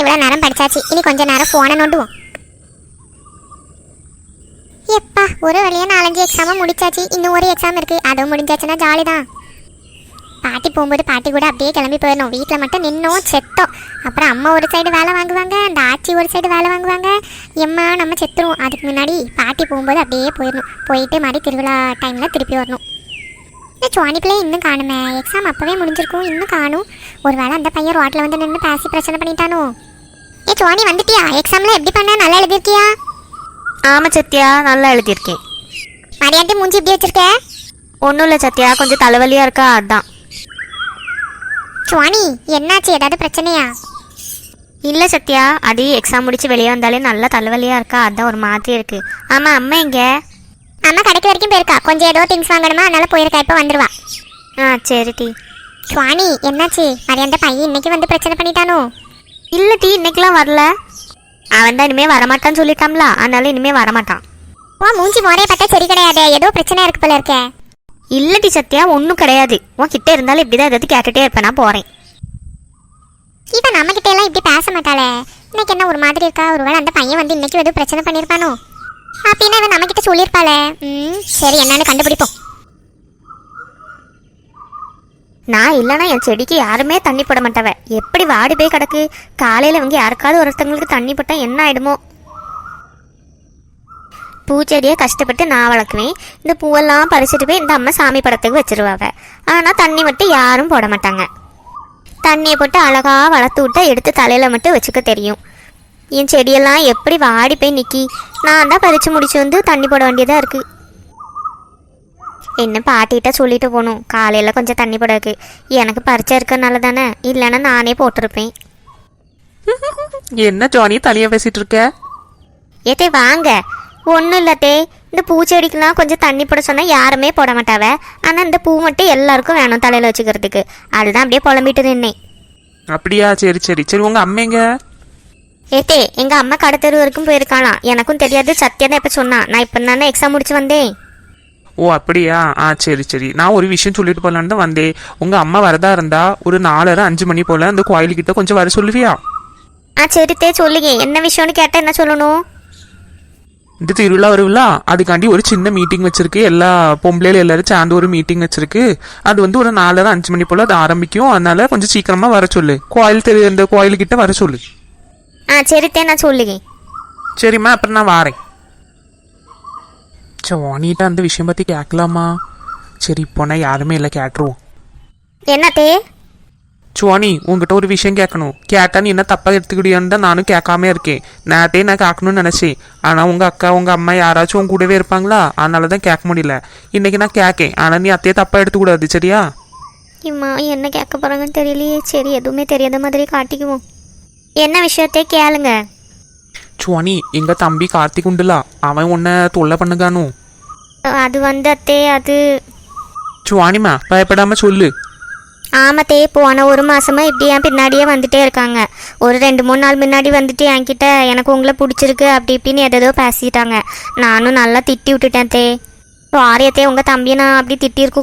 இவ்வளோ நேரம் படிச்சாச்சு. இனி கொஞ்ச நேரம் ஃபோனை நோண்டுவோம். எப்பா ஒரு வழியா நாலஞ்சு எக்ஸாமும் முடிச்சாச்சு. இன்னும் ஒரு எக்ஸாம் இருக்கு. அதுவும் முடிஞ்சாச்சுன்னா ஜாலி தான் பாட்டி போகும்போது பாட்டி கூட அப்படியே கிளம்பி போயிடணும். வீட்டில் மட்டும் நின்னோம் செத்தோம். அப்புறம் அம்மா ஒரு சைடு வேலை வாங்குவாங்க அந்த ஆச்சி ஒரு சைடு வேலை வாங்குவாங்க. எம்மா நம்ம செத்துருவோம். அதுக்கு முன்னாடி பாட்டி போகும்போது அப்படியே போயிடணும். போயிட்டு மாதிரி திருவிழா டைமில் திருப்பி வரணும். இந்த சுவானிப்பிலே இன்னும் காணுமே. எக்ஸாம் அப்போவே முடிஞ்சிருக்கும். இன்னும் காணும். ஒருவேளை அந்த பையன் ரோட்டில் வந்து நின்று பேசி பிரச்சனை பண்ணிட்டானோ? ஏ சுவானி வந்துட்டியா? எக்ஸாமில் எப்படி பண்ண? நல்லா எழுதிருக்கியா ஆமாம் சத்யா. நல்லா எழுதியிருக்கேன். மரியாதை மூஞ்சி இப்படி வச்சிருக்க? ஒன்றும் இல்லை சத்யா. கொஞ்சம் தலைவலியாக இருக்கா? அதான். சுவானி என்னாச்சு? ஏதாவது பிரச்சனையா? இல்லை சத்யா. அது எக்ஸாம் முடிச்சு வெளியே வந்தாலே நல்லா தலைவலியாக இருக்கா? அதான் ஒரு மாதிரி இருக்கு. ஆமாம் அம்மா எங்க? அம்மா கடைக்கு வரைக்கும் போயிருக்கா. கொஞ்சம் ஏதோ திங்ஸ் வாங்கணுமா? அதனால போயிருக்கா. இப்போ வந்துருவா. ஆ சரி டி. சுவானி என்னாச்சு? மரியாதை பையன் இன்னைக்கு வந்து பிரச்சனை பண்ணிட்டானோ? இல்லை டி இன்னைக்கெல்லாம் வரல. அவன் தான் இனிமேல் வரமாட்டான்னு சொல்லிட்டான்ல அதனால இனிமேல் வரமாட்டான். ஓ மூஞ்சி மோரைய பார்த்தா சரி கிடையாது. ஏதோ பிரச்சனை இருக்கு போல இருக்கே. இல்லை டி சத்யா ஒன்றும் கிடையாது. உன் கிட்ட இருந்தாலும் இப்படி தான் ஏதாவது கேட்டுகிட்டே இருப்பேன் நான் போகிறேன் இவன் நம்ம கிட்ட எல்லாம் இப்படி பேச மாட்டாளே. இன்னைக்கு என்ன ஒரு மாதிரி இருக்கா? ஒருவேளை அந்த பையன் வந்து இன்னைக்கு ஏதோ பிரச்சனை பண்ணியிருப்பானோ? அப்படின்னா இவன் நம்ம கிட்ட சொல்லியிருப்பாளே. ம் சரி என்னன்னு கண்டுபிடிப்போம். நான் இல்லைன்னா என் செடிக்கு யாருமே தண்ணி போட மாட்டவ. எப்படி வாடி போய் கிடக்கு? காலையில் இவங்க யாருக்காவது ஒருத்தங்களுக்கு தண்ணி போட்டால் என்ன ஆகிடுமோ பூச்செடியை கஷ்டப்பட்டு நான் வளர்க்குவேன். இந்த பூவெல்லாம் பறிச்சுட்டு போய் இந்த அம்மா சாமி படத்துக்கு வச்சிருவாங்க ஆனால் தண்ணி மட்டும் யாரும் போட மாட்டாங்க. தண்ணியை போட்டு அழகாக வளர்த்து விட்டா எடுத்து தலையில் மட்டும் வச்சுக்க தெரியும். என் செடியெல்லாம் எப்படி வாடி போய் நிற்கி நான் தான் பறித்து முடிச்சு வந்து தண்ணி போட வேண்டியதாக இருக்குது என்ன பாட்டிகிட்ட சொல்லிட்டு போகணும். காலையில் கொஞ்சம் தண்ணி போடாது எனக்கு பறிச்சா இருக்கனால தானே. இல்லைன்னா நானே போட்டிருப்பேன். என்ன ஜானி தனியா பேசிட்டு இருக்க? ஏத்தே வாங்க. ஒன்றும் இல்லத்தே இந்த பூச்செடிக்கெல்லாம் கொஞ்சம் தண்ணி போட சொன்னால் யாருமே போட மாட்டாவ. ஆனால் இந்த பூ மட்டும் எல்லாருக்கும் வேணும் தலையில் வச்சுக்கிறதுக்கு. அதுதான் அப்படியே புலம்பிட்டு நின்னேன். அப்படியா? சரி சரி. சரி உங்க அம்மைங்க ஏத்தே எங்கள் அம்மா கடத்தெரு வரைக்கும் போயிருக்காளாம். எனக்கும் தெரியாது. சத்யா தான் இப்போ சொன்னா. நான் இப்போ தானே எக்ஸாம் முடிச்சு வந்தேன். ஓ அப்படியா? ஆ சரி சரி. நான் ஒரு விஷயம் சொல்லிட்டு போலான்னு தான் வந்தேன். உங்க அம்மா வரதா இருந்தா ஒரு நாலரை அஞ்சு மணி போல அந்த கோயிலுக்கிட்ட கொஞ்சம் வர சொல்லுவியா? ஆ சரி தே சொல்லுங்க. என்ன விஷயம்னு கேட்டால் என்ன சொல்லணும்? இந்த திருவிழா வருவிழா அதுக்காண்டி ஒரு சின்ன மீட்டிங் வச்சிருக்கு. எல்லா பொம்பளையில எல்லாரும் சேர்ந்து ஒரு மீட்டிங் வச்சிருக்கு. அது வந்து ஒரு நாலரை அஞ்சு மணி போல அது ஆரம்பிக்கும். அதனால கொஞ்சம் சீக்கிரமா வர சொல்லு. கோயில் தெரு இந்த கோயிலுக்கிட்ட வர சொல்லு. ஆ சரித்தே நான் சொல்லுங்க. சரிம்மா அப்புறம் நான் வாரேன். ஜானிட்ட அந்த விஷயம் பத்தி கேட்கலாமா சரி இப்போ நான் யாருமே இல்லை கேட்டுருவோம். என்னத்தே? சுவானி உங்ககிட்ட ஒரு விஷயம் கேட்கணும் கேட்டா நீ என்ன தப்பா எடுத்துக்கிட்டியான்னு தான் நானும் கேட்காம இருக்கேன். நேரத்தையும் நான் கேட்கணும்னு நினைச்சேன். ஆனா உங்க அக்கா உங்க அம்மா யாராச்சும் உங்க கூடவே இருப்பாங்களா? அதனால தான் கேட்க முடியல. இன்னைக்கு நான் கேட்கேன். ஆனா நீ அத்தையே தப்பா எடுத்துக்கூடாது சரியா? இம்மா என்ன கேட்க போறாங்கன்னு தெரியலையே. சரி எதுவுமே தெரியாத மாதிரி காட்டிக்குவோம். என்ன விஷயத்தை கேளுங்க. சுவானி எங்க தம்பி கார்த்திக் உண்டுலா. அவன் உன்னை தொல்லை பண்ணுகானோ. அது வந்து அத்தே அது சுவானிமா பயப்படாம சொல்லு. ஆமாத்தே போன ஒரு மாசமா இப்படி என் பின்னாடியே வந்துட்டே இருக்காங்க. ஒரு ரெண்டு மூணு நாள் முன்னாடி வந்துட்டு என்கிட்ட எனக்கு உங்களை பிடிச்சிருக்கு அப்படி இப்படின்னு எதோ பேசிட்டாங்க. நானும் நல்லா திட்டி விட்டுட்டேன் தே. வாரியத்தே உங்க தம்பியை நான் அப்படி திட்டி இருக்க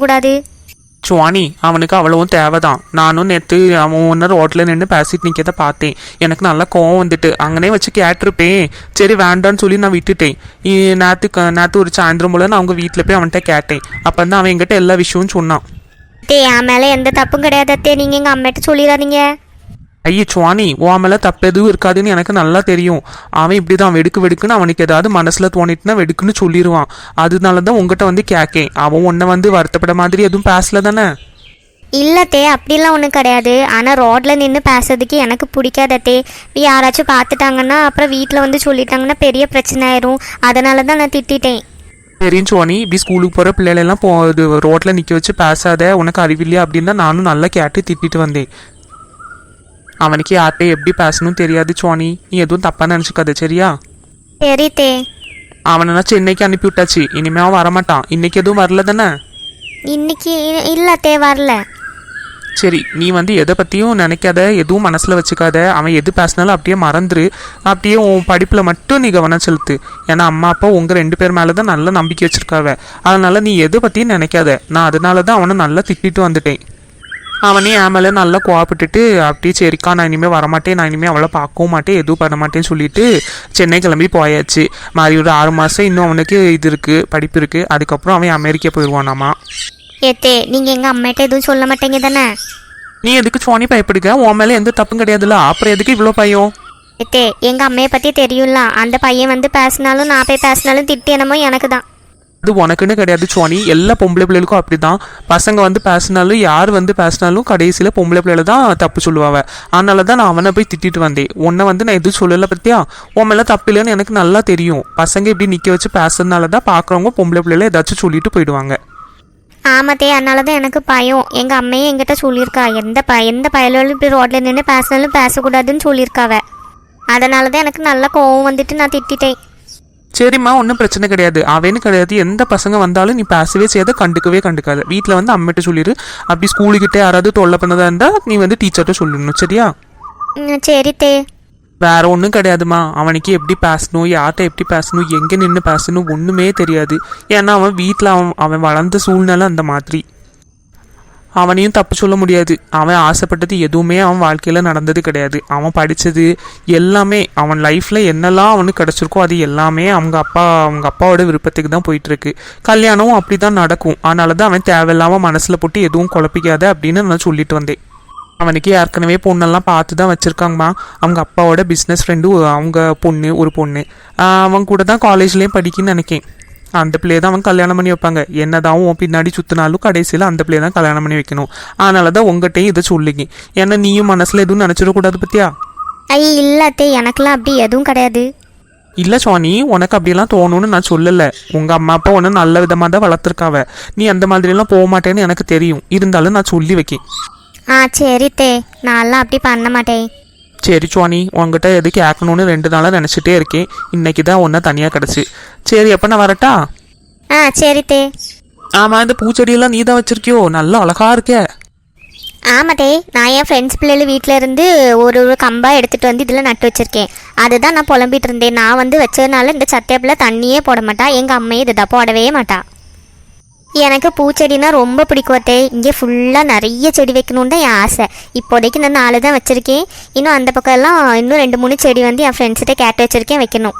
சுவாணி அவனுக்கு அவ்வளவும் தேவைதான். நானும் நேற்று அவன் ஒன்று ரோட்டில் நின்று பேசிட்டு நிற்கிறத பார்த்தேன். எனக்கு நல்லா கோவம் வந்துட்டு. அங்கனே வச்சு கேட்டிருப்பேன். சரி வேண்டான்னு சொல்லி நான் விட்டுட்டேன். நேற்று நேற்று ஒரு சாயந்தரம் போல நான் அவங்க வீட்டில் போய் அவன்கிட்ட கேட்டேன். அப்போ தான் அவன் என்கிட்ட எல்லா விஷயமும் சொன்னான். தே என் மேலே எந்த தப்பும் கிடையாது நீங்கள் எங்கள் அம்மாட்ட சொல்லிடாதீங்க ஐயே சுவானி உன் மேலே தப்பு எதுவும் இருக்காதுன்னு எனக்கு நல்லா தெரியும். அவன் இப்படி தான் வெடுக்கு வெடுக்குன்னு அவனுக்கு ஏதாவது மனசில் தோணிட்டுனா வெடுக்குன்னு சொல்லிடுவான் அதனால தான் உங்ககிட்ட வந்து கேட்கேன் அவன் உன்னை வந்து வருத்தப்பட மாதிரி எதுவும் பேசல தானே? இல்லத்தே அப்படிலாம் ஒன்றும் கிடையாது. ஆனால் ரோட்டில் நின்று பேசுறதுக்கு எனக்கு பிடிக்காதத்தே யாராச்சும் பார்த்துட்டாங்கன்னா அப்புறம் வீட்டில் வந்து சொல்லிட்டாங்கன்னா பெரிய பிரச்சனை ஆயிரும் அதனால தான் நான் திட்டிட்டேன். சரின்னு சுவானி இப்படி ஸ்கூலுக்கு போகிற பிள்ளைகளெல்லாம் போ ரோட்டில் நிற்க வச்சு பேசாத. உனக்கு அறிவில்லையா அப்படின்னு தான் நானும் நல்லா கேட்டு திட்டிட்டு வந்தேன். அவனுக்கு யார்கிட்ட எப்படி பேசணும் தெரியாது சுவானி நீ எதுவும் தப்பாக நினச்சிக்காத சரியா? சரி தே. அவனை சென்னைக்கு அனுப்பி விட்டாச்சு இனிமே அவன் வரமாட்டான். இன்னைக்கு எதுவும் வரல தானே? இன்னைக்கு இல்லத்தே வரல. சரி நீ வந்து எதை பற்றியும் நினைக்காத எதுவும் மனசில் வச்சுக்காத. அவன் எது பேசினாலும் அப்படியே மறந்துரு. அப்படியே உன் படிப்பில் மட்டும் நீ கவனம் செலுத்து. ஏன்னா அம்மா அப்பா உங்கள் ரெண்டு பேர் மேலே தான் நல்ல நம்பிக்கை வச்சுருக்காவ. அதனால நீ எதை பற்றியும் நினைக்காத. நான் அதனால தான் அவனை நல்லா திட்டிட்டு வந்துட்டேன். அவனே என் மேலே நல்லா கோவப்பட்டுட்டு அப்படியே சரிக்கா நான் இனிமேல் வரமாட்டேன் நான் இனிமேல் அவளை பார்க்கவும் மாட்டேன் எதுவும் பண்ண மாட்டேன்னு சொல்லிட்டு சென்னை கிளம்பி போயாச்சு. மாதிரி ஒரு ஆறு மாதம் இன்னும் அவனுக்கு இது இருக்குது படிப்பு இருக்குது அதுக்கப்புறம் அவன் அமெரிக்கா போயிடுவானாமா? ஏத்தே நீங்கள் எங்கள் அம்மாட்ட எதுவும் சொல்ல மாட்டீங்க தானே? நீ எதுக்கு சோனி பயப்படுங்க உன் மேலே எந்த தப்பும் கிடையாதுல்ல. அப்புறம் எதுக்கு இவ்வளோ பயம்? ஏத்தே எங்கள் அம்மையை பற்றி தெரியும்ல. அந்த பையன் வந்து பேசினாலும் நான் போய் பேசினாலும் திட்டு என்னமோ எனக்கு தான். அது உனக்குன்னு கிடையாது சோனி எல்லா பொம்பளை பிள்ளைகளுக்கும் அப்படி தான் பசங்க வந்து பேசினாலும் யார் வந்து பேசினாலும் கடைசியில் பொம்பளை பிள்ளைல தான் தப்பு சொல்லுவாவ அதனால தான் நான் அவனை போய் திட்டிட்டு வந்தேன். உன்னை வந்து நான் எதுவும் சொல்லலை பற்றியா உன் மேலே தப்பு இல்லைன்னு எனக்கு நல்லா தெரியும். பசங்க இப்படி நிற்க வச்சு பேசுறதுனால தான் பார்க்குறவங்க பொம்பளை பிள்ளைல ஏதாச்சும் சொல்லிட்டு போயிடுவாங்க. ஆமாத்தே அதனால தான் எனக்கு பயம். எங்கள் அம்மையும் என்கிட்ட சொல்லியிருக்கா எந்த ப எந்த பயலும் இப்படி ரோட்டில் நின்று பேசினாலும் பேசக்கூடாதுன்னு சொல்லியிருக்காவ. அதனால தான் எனக்கு நல்ல கோவம் வந்துட்டு நான் திட்டிட்டேன். சரிம்மா ஒன்றும் பிரச்சனை கிடையாது. அவனு கிடையாது. எந்த பசங்க வந்தாலும் நீ பேசவே செய்யாத கண்டுக்கவே கண்டுக்காத. வீட்டில் வந்து அம்மிட்ட சொல்லிடு அப்படி ஸ்கூலுக்கிட்ட யாராவது தொல்லை பண்ணதா இருந்தால் நீ வந்து டீச்சர்கிட்ட சொல்லணும் சரியா? சரி தே. வேற ஒன்றும் கிடையாதுமா அவனுக்கு எப்படி பேசணும் யார்கிட்ட எப்படி பேசணும் எங்கே நின்று பேசணும் ஒன்றுமே தெரியாது. ஏன்னா அவன் வீட்டில் அவன் அவன் வளர்ந்த சூழ்நிலை அந்த மாதிரி. அவனையும் தப்பு சொல்ல முடியாது. அவன் ஆசைப்பட்டது எதுவுமே அவன் வாழ்க்கையில் நடந்தது கிடையாது. அவன் படித்தது எல்லாமே அவன் லைஃப்பில் என்னெல்லாம் அவனுக்கு கிடச்சிருக்கோ அது எல்லாமே அவங்க அப்பா அவங்க அப்பாவோட விருப்பத்துக்கு தான் போயிட்டுருக்கு. கல்யாணமும் அப்படி தான் நடக்கும். அதனால தான் அவன் தேவையில்லாமல் மனசில் போட்டு எதுவும் குழப்பிக்காத அப்படின்னு நான் சொல்லிட்டு வந்தேன். அவனுக்கு ஏற்கனவே பொண்ணெல்லாம் பார்த்து தான் வச்சுருக்காங்கம்மா. அவங்க அப்பாவோட பிஸ்னஸ் ஃப்ரெண்டு அவங்க பொண்ணு ஒரு பொண்ணு. அவன் கூட தான் காலேஜ்லேயும் படிக்குன்னு நினைக்கேன். அந்த பிள்ளையை தான் அவன் கல்யாணம் பண்ணி வைப்பாங்க. என்னதான் உன் பின்னாடி சுற்றினாலும் கடைசியில் அந்த பிள்ளையை தான் கல்யாணம் பண்ணி வைக்கணும். அதனால தான் உங்கள்கிட்டையும் இதை சொல்லுங்க. ஏன்னா நீயும் மனசில் எதுவும் நினச்சிடக்கூடாது பத்தியா? ஐய இல்லாத்தே எனக்கெல்லாம் அப்படி எதுவும் கிடையாது. இல்லை சுவானி உனக்கு அப்படியெல்லாம் தோணும்னு நான் சொல்லலை. உங்கள் அம்மா அப்பா உன்னை நல்ல விதமாக தான் வளர்த்துருக்காவ. நீ அந்த மாதிரிலாம் போக மாட்டேன்னு எனக்கு தெரியும். இருந்தாலும் நான் சொல்லி வைக்கேன். ஆ சரி தே நான்லாம் அப்படி பண்ண மாட்டேன். சரி சுவானி உங்ககிட்ட எது கேட்கணும்னு ரெண்டு நாளாக நினச்சிட்டே இருக்கேன். இன்னைக்கு தான் ஒன்றா தனியாக கிடச்சி. சரி எப்போ நான் வரட்டா? ஆ சரி தே. ஆமாம் இந்த பூச்செடியெல்லாம் நீ தான் வச்சிருக்கியோ? நல்லா அழகா இருக்கே. ஆமாத்தே நான் என் ஃப்ரெண்ட்ஸ் பிள்ளைகள் வீட்டில் இருந்து ஒரு ஒரு கம்பா எடுத்துகிட்டு வந்து இதில் நட்டு வச்சிருக்கேன். அதுதான் நான் புலம்பிட்டு இருந்தேன். நான் வந்து வச்சதுனால இந்த சத்தியப்பிள்ளை தண்ணியே போட மாட்டா. எங்கள் அம்மையே இதுதான் போடவே மாட்டா. எனக்கு பூச்செடினா ரொம்ப பிடிக்கும் அத்தே. இங்கே ஃபுல்லாக நிறைய செடி வைக்கணுன்னு தான் என் ஆசை. இப்போதைக்கு நான் நாலு தான் வச்சுருக்கேன். இன்னும் அந்த பக்கம்லாம் இன்னும் ரெண்டு மூணு செடி வந்து என் ஃப்ரெண்ட்ஸ்கிட்ட கேட்டு வச்சுருக்கேன் வைக்கணும்.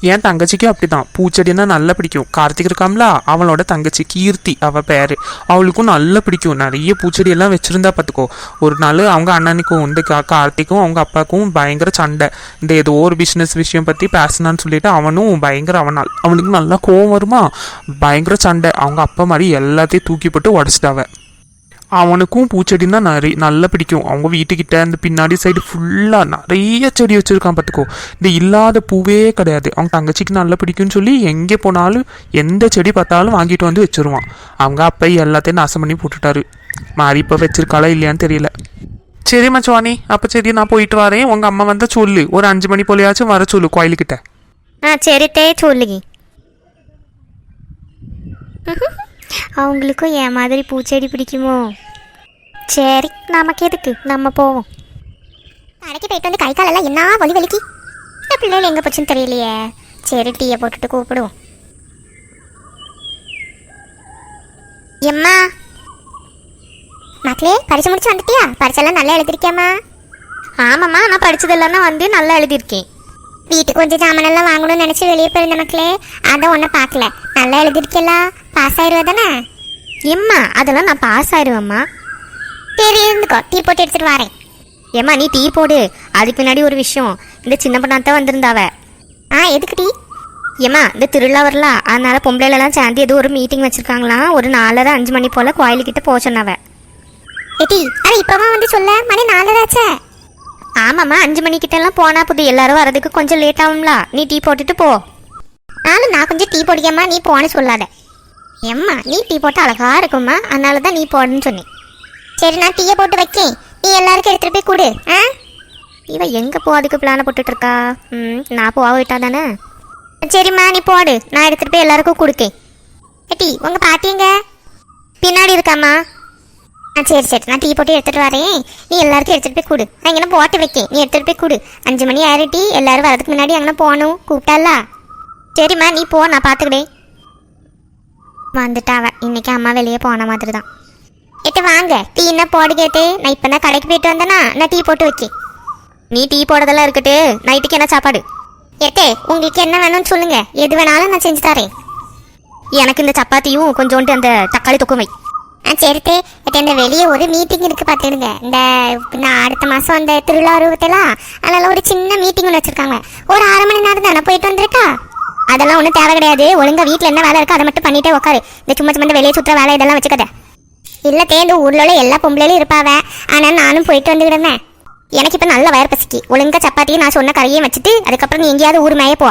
என் தங்கச்சிக்கும் அப்படிதான். பூச்செடினா நல்லா பிடிக்கும். கார்த்திக் இருக்காம்ல அவளோட தங்கச்சி கீர்த்தி அவ பேரு. அவளுக்கும் நல்லா பிடிக்கும். நிறைய பூச்செடி எல்லாம் வச்சிருந்தா பார்த்துக்கோ. ஒரு நாள் அவங்க அண்ணனுக்கும் வந்து கா- கார்த்திக்கும் அவங்க அப்பாவுக்கும் பயங்கர சண்டை. இந்த ஏதோ ஒரு பிஸ்னஸ் விஷயம் பற்றி பேசினான்னு சொல்லிட்டு அவனும் பயங்கர அவன் அவனுக்கு நல்லா கோவம் வருமா? பயங்கர சண்டை. அவங்க அப்பா மாதிரி எல்லாத்தையும் தூக்கி போட்டு உடச்சிட்டாவ. அவனுக்கும் பூச்செடின்னா நிறைய நல்லா பிடிக்கும். அவங்க வீட்டுக்கிட்ட அந்த பின்னாடி சைடு ஃபுல்லாக நிறைய செடி வச்சுருக்கான் பார்த்துக்கோ. இந்த இல்லாத பூவே கிடையாது. அவங்க தங்கச்சிக்கு நல்லா பிடிக்கும்னு சொல்லி எங்கே போனாலும் எந்த செடி பார்த்தாலும் வாங்கிட்டு வந்து வச்சிருவான். அவங்க அப்பா எல்லாத்தையும் நாசம் பண்ணி போட்டுட்டாரு. மாறி இப்போ வச்சிருக்காளா இல்லையான்னு தெரியல. சரி மச்சுவானி அப்போ சரி நான் போயிட்டு வரேன். உங்கள் அம்மா வந்தால் சொல்லு. ஒரு அஞ்சு மணி போலையாச்சும் வர சொல்லு கோயிலுக்கிட்ட. ஆ சரி தே சொல்லுங்க அவங்களுக்கும் என் மாதிரி பூச்செடி பிடிக்குமோ? சரி நமக்கு எதுக்கு? நம்ம போவோம். கடைக்கு போயிட்டு வந்து கை காலெல்லாம் என்ன வலி வலிக்கு? இந்த பிள்ளைகள் எங்கே போச்சுன்னு தெரியலையே. சரி டீயை போட்டுட்டு கூப்பிடுவோம். எம்மா? மக்களே பரிசு முடிச்சு வந்துட்டியா? பரிசெல்லாம் நல்லா எழுதிருக்கியாம்மா? ஆமாம்மா நான் படிச்சதெல்லாம் வந்து நல்லா எழுதியிருக்கேன். வீட்டுக்கு கொஞ்சம் ஜாமானெல்லாம் வாங்கணும்னு நினச்சி வெளியே போயிருந்த மக்களே. அதை ஒன்றும் பார்க்கல. நல்லா எழுதிருக்கலா பாஸ் ஆயிடுவா தானே எம்மா அதெல்லாம் நான் பாஸ் ஆயிடுவேம்மா சரி இருந்துக்கோ டீ போட்டு எடுத்துட்டு வரேன். ஏம்மா நீ டீ போடு. அதுக்கு பின்னாடி ஒரு விஷயம். இந்த சின்ன பண்ணாத்தான் வந்திருந்தாவ. ஆ எதுக்கு டீ? ஏம்மா இந்த திருவிழா வரல. அதனால பொம்பளைலாம் சேர்ந்து ஏதோ ஒரு மீட்டிங் வச்சிருக்காங்களாம். ஒரு நாலரை அஞ்சு மணி போல கோயிலுக்கிட்ட போக சொன்னாவ. எட்டி அட இப்போவா வந்து சொல்ல? மணி நாலராச்சே ஆமாம்மா அஞ்சு மணிக்கிட்ட எல்லாம் போனா புது. எல்லாரும் வரதுக்கு கொஞ்சம் லேட் ஆகும்ல. நீ டீ போட்டுட்டு போ. நானும் நான் கொஞ்சம் டீ போடிக்காமா நீ போன சொல்லாத. எம்மா நீ டீ போட்டு அழகா இருக்கும்மா. அதனால தான் நீ போடுன்னு சொன்னேன். சரி நான் டீயை போட்டு வைக்கேன். நீ எல்லாருக்கும் எடுத்துகிட்டு போய் கொடு. ஆ? இவ எங்கே போகிறதுக்கு பிளானை போட்டுட்டு ம் நான் போக விட்டா தானே? சரிம்மா நீ போடு. நான் எடுத்துகிட்டு போய் எல்லாருக்கும் கொடுக்கேன். டீ உங்கள் பாட்டிங்க பின்னாடி இருக்காம்மா. ஆ சரி சரி. நான் டீ போட்டு எடுத்துகிட்டு வரேன். நீ எல்லாருக்கும் எடுத்துகிட்டு போய் கொடு. நான் இங்கே போட்டு வைக்கேன். நீ எடுத்துகிட்டு போய் கொடு. அஞ்சு மணி ஆயிரட்டி எல்லோரும் வரதுக்கு முன்னாடி அங்கே போகணும். கூப்பிட்டால சரிம்மா நீ போ. நான் பார்த்துக்கிடேன் வந்துட்டாவ. இன்னைக்கு அம்மா வெளியே போன மாதிரி தான் எட்டு வாங்க டீ என்ன போடு கேட்டு நான் இப்போ தான் கடைக்கு போயிட்டு வந்தேனா நான் டீ போட்டு வைக்கி நீ டீ போடுறதெல்லாம் இருக்கட்டு நைட்டுக்கு என்ன சாப்பாடு? எட்டே உங்களுக்கு என்ன வேணும்னு சொல்லுங்க. எது வேணாலும் நான் செஞ்சு தரேன். எனக்கு இந்த சப்பாத்தியும் கொஞ்சோண்டு அந்த தக்காளி தொக்குமை ஆ சரித்தே எட்டு. இந்த வெளியே ஒரு மீட்டிங் இருக்கு பார்த்துடுங்க. இந்த நான் அடுத்த மாதம் அந்த திருவிழா உருவத்தெல்லாம் அதனால ஒரு சின்ன மீட்டிங் ஒன்று வச்சுருக்காங்க. ஒரு அரை மணி நேரம் தானே போயிட்டு வந்திருக்கா? அதெல்லாம் ஒன்றும் தேவை கிடையாது. ஒழுங்கா வீட்டில் என்ன வேலை இருக்கோ அதை மட்டும் பண்ணிட்டே உட்காரு இந்த சும்மா சும்மா வெளியே சுற்றுற வேலை இதெல்லாம் வச்சுக்கத. இல்லை தேந்து ஊர்ல உள்ள எல்லா பொம்பளையிலும் இருப்பாவ. ஆனால் நானும் போயிட்டு வந்துக்கிடுவேன் எனக்கு இப்போ நல்ல வயர் பசிக்கு. ஒழுங்கா சப்பாத்தியும் நான் சொன்ன கரையும் வச்சுட்டு அதுக்கப்புறம் நீ எங்கேயாவது ஊர் மேய போ.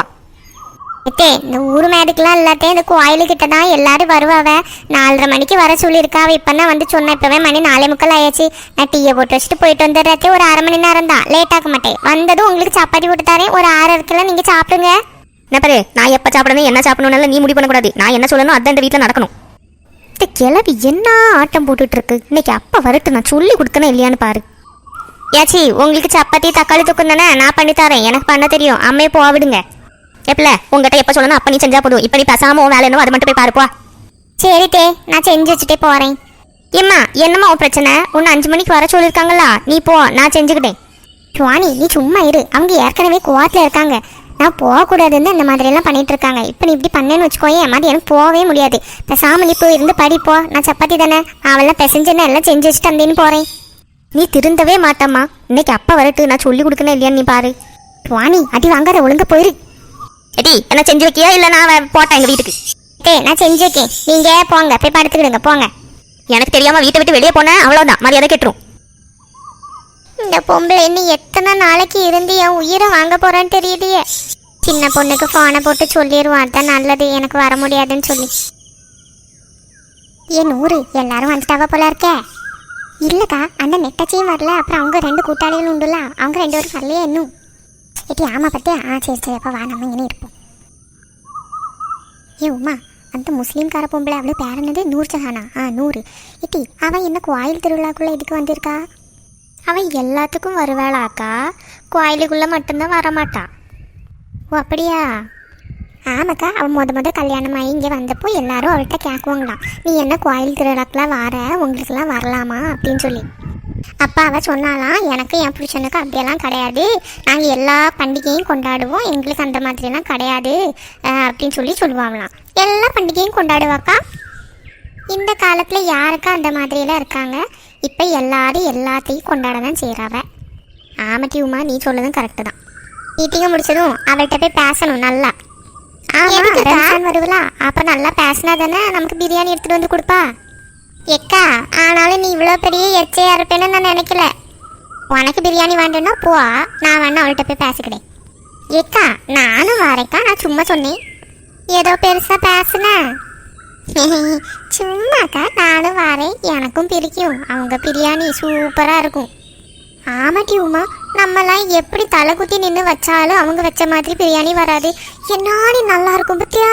எத்தே இந்த ஊர் மேதுக்கெல்லாம் இல்லாட்டே இந்த கோயிலுக்கிட்ட தான் எல்லாரும் வருவாவ. நாலரை மணிக்கு வர சொல்லியிருக்காவ. இப்போ தான் வந்து சொன்னேன். இப்போவே மணி நாலே முக்கால் ஆயாச்சு. நான் டீயை போட்டு வச்சுட்டு போயிட்டு வந்துடுறதே ஒரு அரை மணி நேரம் தான் லேட் ஆக மாட்டேன். வந்ததும் உங்களுக்கு சப்பாத்தி போட்டு தரேன். ஒரு ஆறு இருக்குல்ல நீங்கள் சாப்பிடுங்க. என்ன பாரு நான் எப்போ சாப்பிடணும் என்ன சாப்பிடணும்னு நீ முடிவு பண்ணக்கூடாது. நான் என்ன சொல்லணும் அதான் இந்த வீட்டில் நடக்கணும். இந்த கிளவி என்ன ஆட்டம் போட்டுட்டு இருக்கு இன்னைக்கு அப்பா வரட்டு நான் சொல்லி கொடுத்தனே இல்லையான்னு பாரு. ஏச்சி உங்களுக்கு சப்பாத்தி தக்காளி தொக்கும் தானே? நான் பண்ணி தரேன். எனக்கு பண்ண தெரியும். அம்மையை போவிடுங்க எப்பல உங்ககிட்ட எப்போ சொல்லணும் அப்போ நீ செஞ்சா போதும். இப்போ நீ பேசாம உன் வேலை என்னவோ அதை மட்டும் போய் பாருப்பா சரி தே நான் செஞ்சு வச்சுட்டே போகிறேன் ஏம்மா என்னம்மா உன் பிரச்சனை? உன்னை அஞ்சு மணிக்கு வர சொல்லியிருக்காங்களா? நீ போ நான் செஞ்சுக்கிட்டேன். சுவாணி நீ சும்மா இரு. அவங்க ஏற்கனவே கோவத்தில் இருக்காங்க. நான் போகக்கூடாதுன்னு இந்த மாதிரியெல்லாம் பண்ணிட்டு இருக்காங்க இப்போ நீ இப்படி பண்ணேன்னு வச்சுக்கோயேன். மாதிரி எனக்கு போகவே முடியாது. பேசாமல் இப்போ இருந்து படிப்போ நான் சப்பாத்தி தானே? அவெல்லாம் பிசைஞ்சுன்னு எல்லாம் செஞ்சு வச்சுட்டு வந்தேன்னு போகிறேன் நீ திருந்தவே மாட்டம்மா. இன்னைக்கு அப்பா வரட்டு. நான் சொல்லி கொடுக்கணும் இல்லையான்னு நீ பாரு. வாணி அடி வாங்காத ஒழுங்க போயிரு. எடி என்ன செஞ்சு வைக்கியா? இல்லை நான் போட்டேன் எங்கள் வீட்டுக்கு. டே நான் செஞ்சு வைக்கேன். நீங்கள் போங்க. போய் படுத்துக்கிடுங்க. போங்க. எனக்கு தெரியாம வீட்டை விட்டு வெளியே போனேன். அவ்வளோதான் மரியாதை கெட்டுரும். இந்த பொம்பளை இன்னும் எத்தனை நாளைக்கு இருந்து என் உயிரை வாங்க போறான்னு தெரியலையே. சின்ன பொண்ணுக்கு ஃபோனை போட்டு சொல்லிடுவான் அதான் நல்லது எனக்கு வர முடியாதுன்னு சொல்லி. ஏன் நூறு எல்லாரும் வந்துட்டாவா போல இருக்கே. இல்லைக்கா அந்த நெட்டச்சியும் வரல அப்புறம் அவங்க ரெண்டு கூட்டாளிகளும் உண்டுல அவங்க ரெண்டு பேரும் வரலையே இன்னும். ஏட்டி ஆமா பத்தியா? ஆ சரி சரி அப்போ வா நம்ம இங்கே இருப்போம். ஏ உமா அந்த முஸ்லீம்கார பொம்பளை அவ்வளோ பேரனது நூறு நூர் ஜஹானா ஆ நூறு. இட்டி அவன் என்ன கோயில் திருவிழாக்குள்ளே இதுக்கு வந்திருக்கா? அவன் எல்லாத்துக்கும் வருவாளாக்கா? கோயிலுக்குள்ளே மட்டும்தான் வரமாட்டான் ஓ அப்படியா? ஆமாக்கா அவன் முத முத கல்யாணம் இங்கே வந்தப்போ எல்லாரும் அவள்கிட்ட கேட்குவாங்களாம் நீ என்ன கோயில் திருவிழாக்கெலாம் வர? உங்களுக்கெல்லாம் வரலாமா? அப்படின்னு சொல்லி. அப்பா அவள் சொன்னாலாம் எனக்கு என் புருஷனுக்கு அப்படியெல்லாம் கிடையாது. நாங்கள் எல்லா பண்டிகையும் கொண்டாடுவோம். எங்களுக்கு அந்த மாதிரிலாம் கிடையாது. அப்படின்னு சொல்லி சொல்லுவாங்களாம். எல்லா பண்டிகையும் கொண்டாடுவாக்கா? இந்த காலத்தில் யாருக்கா அந்த மாதிரியெல்லாம் இருக்காங்க? இப்போ எல்லாரும் எல்லாத்தையும் கொண்டாட தான் செய்கிறாவ ஆமட்டி உமா நீ சொல்லதும் கரெக்டு தான். மீட்டிங்கை முடிச்சதும் அவள்கிட்ட போய் பேசணும் நல்லா. ஆமாம் வருவலா? அப்போ நல்லா பேசினா தானே நமக்கு பிரியாணி எடுத்துகிட்டு வந்து கொடுப்பா. எக்கா ஆனாலும் நீ இவ்வளோ பெரிய எச்சையா இருப்பேன்னு நான் நினைக்கல. உனக்கு பிரியாணி வேண்டும்னா போ நான் வேணா அவள்கிட்ட போய் பேசிக்கிறேன். ஏக்கா நானும் வரேக்கா நான் சும்மா சொன்னேன். ஏதோ பெருசாக பேசுனேன் சும்மாக்கா நானும் வரேன். எனக்கும் பிடிக்கும். அவங்க பிரியாணி சூப்பராக இருக்கும். ஆமாட்டி உமா நம்மலாம் எப்படி தலை குத்தி நின்று வச்சாலும் அவங்க வச்ச மாதிரி பிரியாணி வராது. என்னாடி நல்லா இருக்கும் பத்தியா?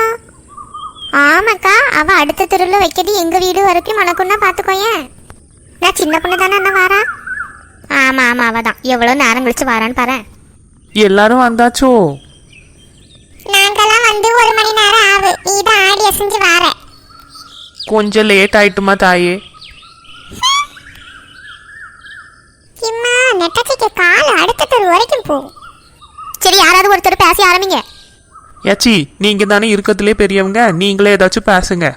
ஆமாக்கா அவ அடுத்த தெருவில் வைக்கிறது எங்க வீடு வரைக்கும் வணக்கம்னா பார்த்துக்கோயேன் நான் சின்ன பொண்ணு தானே என்ன வாரா? ஆமா ஆமா அவ தான் எவ்வளோ நேரம் கழிச்சு வரான்னு பாரு. எல்லாரும் வந்தாச்சோ? நாங்கெல்லாம் வந்து ஒரு மணி நேரம் ஆகு நீ தான் ஆடி அசைஞ்சு வார. கொஞ்சம் லேட் ஆயிட்டுமா தாயே? இம்மா நெட்டச்சிக்கு கால் அடுத்த தெரு வரைக்கும் போகும். சரி யாராவது ஒருத்தர் பேசி ஆரம்பிங்க. ஏச்சி நீங்க தானே இருக்கத்துலே பெரியவங்க நீங்களே ஏதாச்சும் பேசுங்க.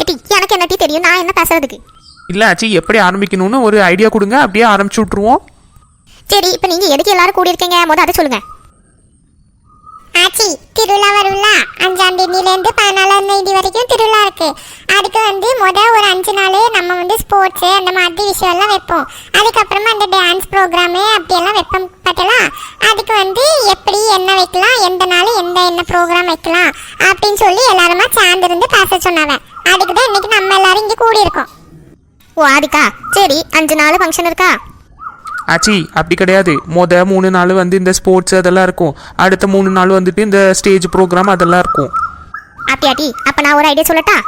எட்டி எனக்கு என்னட்டி தெரியும்? நான் என்ன பேசுறதுக்கு? இல்லை ஆச்சி எப்படி ஆரம்பிக்கணும்னு ஒரு ஐடியா கொடுங்க அப்படியே ஆரம்பிச்சு விட்ருவோம் சரி இப்போ நீங்க எதுக்கு எல்லாரும் கூடி இருக்கீங்க முத அதை சொல்லுங்க. ஆச்சி திருவிழா வரும்ல? அஞ்சாம் தேதியிலேருந்து பதினாலாம் தேதி வரைக்கும் திருவிழா இருக்கு. அதுக்கு வந்து முதல் ஒரு அஞ்சு நாள் நம்ம வந்து ஸ்போர்ட்ஸு அந்த மாதிரி விஷயம்லாம் வைப்போம். அதுக்கப்புறமா அந்த டான்ஸ் ப்ரோக்ராமு அப்படியெல்லாம் வைப்போம் பார்த்தலாம் அதுக்கு வந்து எப்படி என்ன வைக்கலாம் எந்த நாள் எந்த என்ன ப்ரோக்ராம் வைக்கலாம் அப்படின்னு சொல்லி எல்லாருமா சேர்ந்துருந்து பேச சொன்னாங்க. அதுக்கு தான் இன்னைக்கு நம்ம எல்லாரும் இங்கே கூடியிருக்கோம். ஓ அதுக்கா சரி அஞ்சு நாள் ஃபங்க்ஷன் இருக்கா? ஆச்சி அப்படி கிடையாது. மொத மூணு நாள் வந்து இந்த ஸ்போர்ட்ஸ் அதெல்லாம் இருக்கும். அடுத்த மூணு நாள் வந்துட்டு இந்த ஸ்டேஜ் ப்ரோக்ராம் அதெல்லாம் இருக்கும். அப்படியாட்டி அப்போ நான் ஒரு ஐடியா சொல்லட்டா?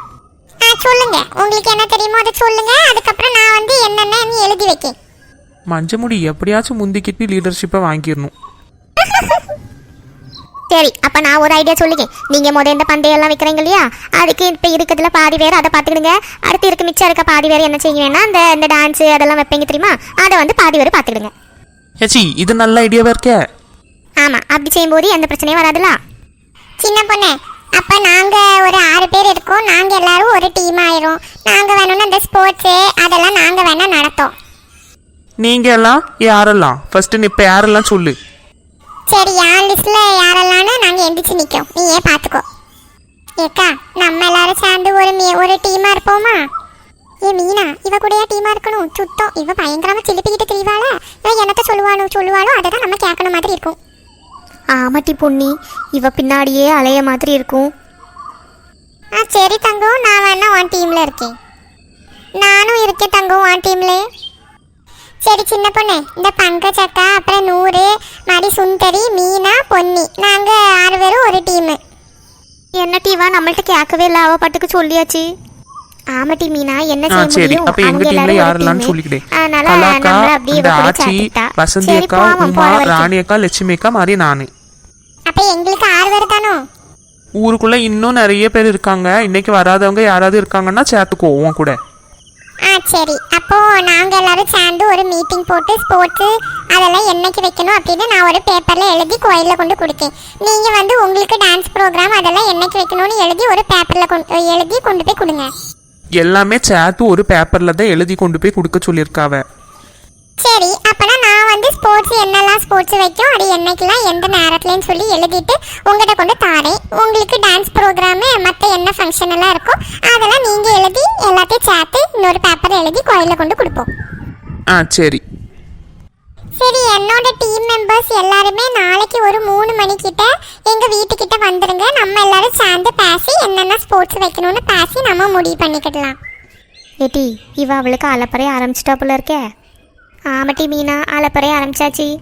ஆ சொல்லுங்க. உங்களுக்கு என்ன தெரியுமோ அதை சொல்லுங்க. அதுக்கப்புறம் நான் வந்து என்னென்னு எழுதி வைக்கேன். மஞ்சமுடி எப்படியாச்சும் முந்திக்கிட்டு லீடர்ஷிப்பை வாங்கிடணும். சரி அப்ப நான் ஒரு ஐடியா சொல்லிக்கேன் நீங்க முத இந்த பந்தயம் எல்லாம் வைக்கிறீங்க இல்லையா? அதுக்கு இப்ப இருக்கிறதுல பாதி பேர் அதை பாத்துக்கிடுங்க அடுத்து இருக்க மிச்சம் இருக்க பாதி பேர் என்ன செய்யுங்கன்னா இந்த இந்த டான்ஸ் அதெல்லாம் வைப்பீங்க தெரியுமா? அதை வந்து பாதி பேர் பாத்துக்கிடுங்க ஏச்சி இது நல்ல ஐடியாவா இருக்கே? ஆமா அப்படி செய்யும்போது எந்த பிரச்சனையும் வராதுல. சின்ன பொண்ணு அப்ப நாங்க ஒரு ஆறு பேர் இருக்கோம். நாங்க எல்லாரும் ஒரு டீம் ஆயிரும். நாங்க வேணும்னா இந்த ஸ்போர்ட்ஸ் அதெல்லாம் நாங்க வேணா நடத்தோம். நீங்க எல்லாம் யாரெல்லாம்? ஃபர்ஸ்ட் நீ இப்போ யாரெல்லாம் சொல்லு. சரி என் லிஸ்ட்ல யாரெல்லாம்னு நாங்க எந்திரிச்சு நிக்கோம். நீ ஏன் பாத்துக்கோ. ஏக்கா நம்ம எல்லாரும் சேர்ந்து ஒரு மீ- ஒரு டீமா இருப்போமா? ஏ மீனா இவ கூடயா டீமா இருக்கணும்? சுத்தம். இவ பயங்கரமா சிலிப்பிக்கிட்டு தெரியவாள இவ என்னத்த சொல்லுவானோ சொல்லுவாளோ அதை தான் நம்ம கேட்கணும் மாதிரி இருக்கும். ஆமாட்டி பொன்னி இவ பின்னாடியே அலைய மாதிரி இருக்கும். ஆ சரி தங்கம் நான் வேணா உன் டீம்ல இருக்கேன். நானும் இருக்கேன் தங்கம் உன் டீம்ல சரி சின்ன பொண்ணு இந்த பங்கஜ் அக்கா அப்புறம் நூறு மாதிரி சுந்தரி மீனா பொன்னி. நாங்க ஆறு பேரும் ஒரு டீமு என்ன டீவா நம்மள்ட்ட கேட்கவே இல்லை. அவ பாட்டுக்கு சொல்லியாச்சு. ஆமாட்டி மீனா என்ன செய்ய முடியும்? அப்ப எங்க டீம்ல யாரெல்லாம் team. சொல்லிக்கிட்டேன் அதனால நம்மள அப்படியே ஆச்சி. வசந்தி அக்கா உமா. ராணி அக்கா லட்சுமி அக்கா மாதிரி நானு. அப்ப எங்களுக்கு ஆறு பேர் தானோ? ஊருக்குள்ள இன்னும் நிறைய பேர் இருக்காங்க. இன்னைக்கு வராதவங்க யாராவது இருக்காங்கன்னா சேர்த்துக்கோ உன் கூட. சரி அப்போ நாங்க எல்லாரும் சேர்ந்து ஒரு மீட்டிங் போட்டு ஸ்போர்ட்ஸ் அதெல்லாம் என்னைக்கு வைக்கணும் அப்படின்னு நான் ஒரு பேப்பர்ல எழுதி கோயில்ல கொண்டு கொடுத்தேன். நீங்க வந்து உங்களுக்கு டான்ஸ் ப்ரோக்ராம் அதெல்லாம் என்னைக்கு வைக்கணும்னு எழுதி ஒரு பேப்பர்ல கொண்டு எழுதி கொண்டு போய் கொடுங்க. எல்லாமே சேர்த்து ஒரு பேப்பர்ல தான் எழுதி கொண்டு போய் கொடுக்க சொல்லியிருக்காவ. சரி அப்பனா நான் வந்து ஸ்போர்ட்ஸ் என்னெல்லாம் ஸ்போர்ட்ஸ் வைக்கும் அது என்னைக்கெல்லாம் எந்த நேரத்துலன்னு சொல்லி எழுதிட்டு உங்ககிட்ட கொண்டு தாரேன். உங்களுக்கு டான்ஸ் ப்ரோக்ராமு மற்ற என்ன ஃபங்க்ஷன் எல்லாம் இருக்கோ அதெல்லாம் எழுதி எல்லாத்தையும் சேர்த்து இன்னொரு பேப்பர் எழுதி கோயில்ல கொண்டு கொடுப்போம். ஆ சரி. சரி என்னோட டீம் மெம்பர்ஸ் எல்லாருமே நாளைக்கு ஒரு மூணு மணிக்கிட்ட எங்க வீட்டுக்கிட்ட வந்துருங்க. நம்ம எல்லாரும் சேர்ந்து பேசி என்னென்ன ஸ்போர்ட்ஸ் வைக்கணும்னு பேசி நம்ம முடிவு பண்ணிக்கிடலாம். ஏட்டி இவ அவளுக்கு அலப்பறைய ஆரம்பிச்சிட்டா போல இருக்கே. ஆமாட்டி மீனா அலப்பறைய ஆரம்பிச்சாச்சு.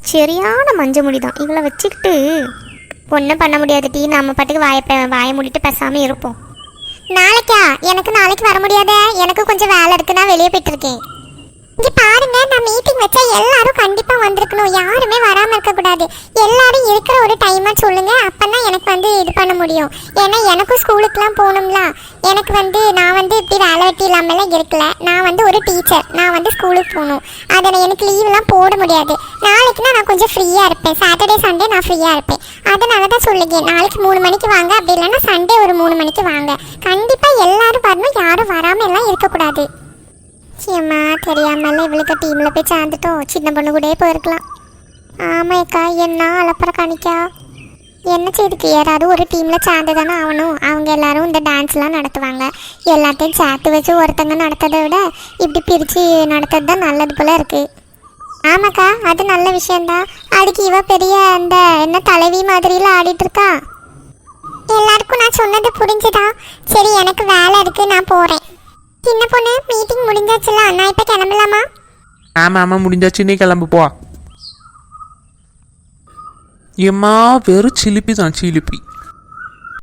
சரியான மஞ்ச முடிதான் இவளை வச்சுக்கிட்டு ஒன்றும் பண்ண முடியாது டீ. நம்ம பாட்டுக்கு வாய பே- வாய மூடிட்டு பேசாமல் இருப்போம். நாளைக்கா? எனக்கு நாளைக்கு வர முடியாத. எனக்கு கொஞ்சம் வேலை இருக்கு. நான் வெளியே போயிட்டு இருக்கேன் இங்க பாருங்க நான் மீட்டிங் வச்சா எல்லாரும் கண்டிப்பா வந்திருக்கணும். யாருமே வராம இருக்க கூடாது எல்லாரும் இருக்கிற ஒரு டைமா சொல்லுங்க. அப்பதான் எனக்கு வந்து இது பண்ண முடியும். ஏன்னா எனக்கும் ஸ்கூலுக்குலாம் போகணும்ல. எனக்கு வந்து நான் வந்து இப்படி வேலை வெட்டி இல்லாமலாம் இருக்கல. நான் வந்து ஒரு டீச்சர் நான் வந்து ஸ்கூலுக்கு போகணும். அதை எனக்கு லீவ்லாம் போட முடியாது. நாளைக்குனா நான் கொஞ்சம் ஃப்ரீயாக இருப்பேன். சாட்டர்டே சண்டே நான் ஃப்ரீயாக இருப்பேன். அதனால தான் சொல்லுங்க நாளைக்கு மூணு மணிக்கு வாங்க அப்படி இல்லைன்னா சண்டே ஒரு மூணு மணிக்கு வாங்க. கண்டிப்பாக எல்லாரும் வரணும் யாரும் வராமல் எல்லாம் இருக்கக்கூடாது. ஏம்மா தெரியாமல இவளுக்கு டீமில் போய் சேர்ந்துட்டோம். சின்ன பொண்ணு கூட போயிருக்கலாம். ஆமாக்கா என்ன அலப்பற காணிக்கா? என்ன செய்துக்கு? யாராவது ஒரு டீமில் சேர்ந்து தானே ஆகணும். அவங்க எல்லாரும் இந்த டான்ஸ்லாம் நடத்துவாங்க. எல்லாத்தையும் சேர்த்து வச்சு ஒருத்தங்க நடத்ததை விட இப்படி பிரித்து நடத்துறது தான் நல்லது போல இருக்குது ஆமாக்கா அது நல்ல விஷயம்தான் அதுக்கு இவ பெரிய அந்த என்ன தலைவி மாதிரியில் ஆடிட்டு இருக்கா? எல்லாருக்கும் நான் சொன்னது புரிஞ்சுதா? சரி எனக்கு வேலை இருக்கு நான் போறேன். சின்ன பொண்ணு மீட்டிங் முடிஞ்சாச்சுல நான் இப்போ கிளம்பலாமா? ஆமாம் ஆமாம் முடிஞ்சாச்சு. நீ கிளம்பு போ. எம்மா வெறும் சிலிப்பி தான் சிலிப்பி.